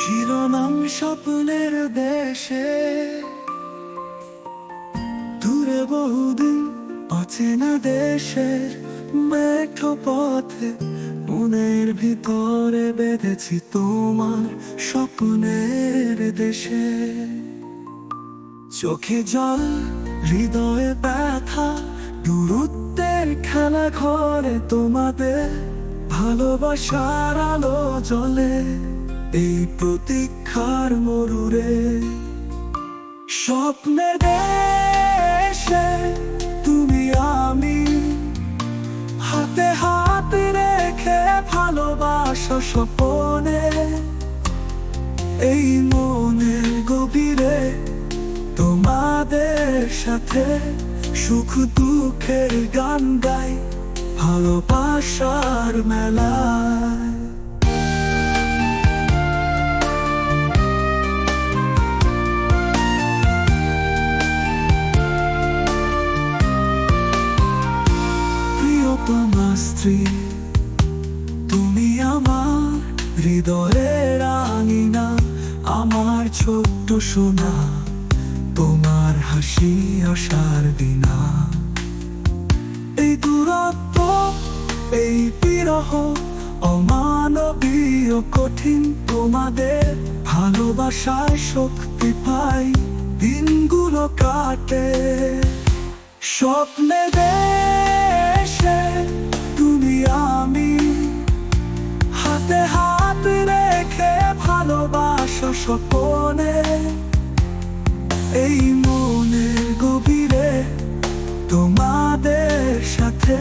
শিরোনাম স্বপ্নের দেশে। দূরে বহুদিন অচেনা দেশের মেঠো পথে মনের ভিতরে বেঁধেছি তোমার স্বপ্নের দেশে। চোখে জল, হৃদয়ে ব্যথা, দূরত্বের খেলা ঘরে তোমাদের ভালোবাসার আলো জলে এই প্রতীক্ষার মরুরে স্বপ্নে দেশে তুমি আমি। হাতে হাত রেখে ভালোবাসা স্বপনে। এই মনের গভীরে তোমাদের সাথে সুখ দুঃখের গান গাই ভালোবাসার মেলায়। স্ত্রী তুমি আমার হৃদয়ের আঙিনা, আমার ছোট্ট সোনা, তোমার হাসি আসার দিনা। এই দূরত্ব, এই বিরহ, অমানবীয় কঠিন, তোমাদের ভালোবাসায় শক্তি পাই, দিনগুলো কাটে। স্বপ্নে দেশে স্বপনে এই মনের গভীরে তোমাদের সাথে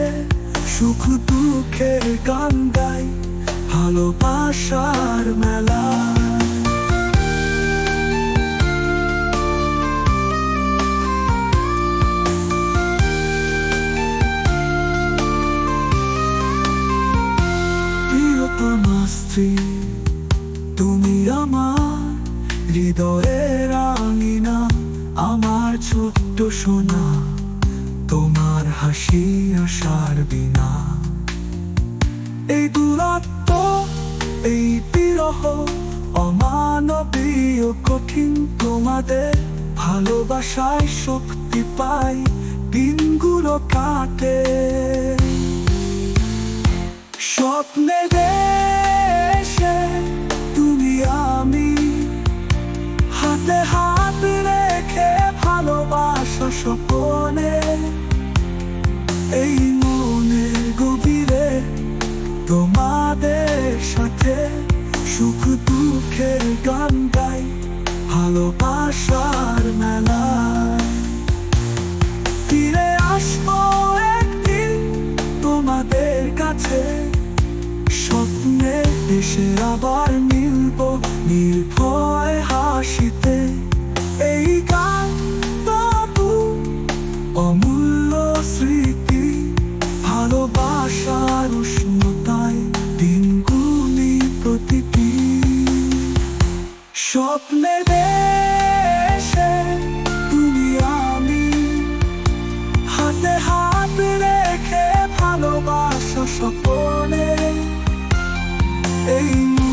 সুখ দুঃখের গান গাই ভালোবাসার মেলা। তুমি আমার হৃদয়ের আঙিনা আমার ছোট্ট সোনা, তোমার হাসি আসার বিনা। এই দূরত্ব, এই বিরহ, অমানবীয় কঠিন তোমাদের ভালোবাসায় শক্তি পাই, দিনগুলো কাটে। স্বপ্নে দেশে এই গভীরে তোমাদের সাথে সুখ দুঃখের ভালোবাসার একদিন তোমাদের কাছে আবার মিলব নির্ভয় রেখে ভালোবাসা স্বপনে এই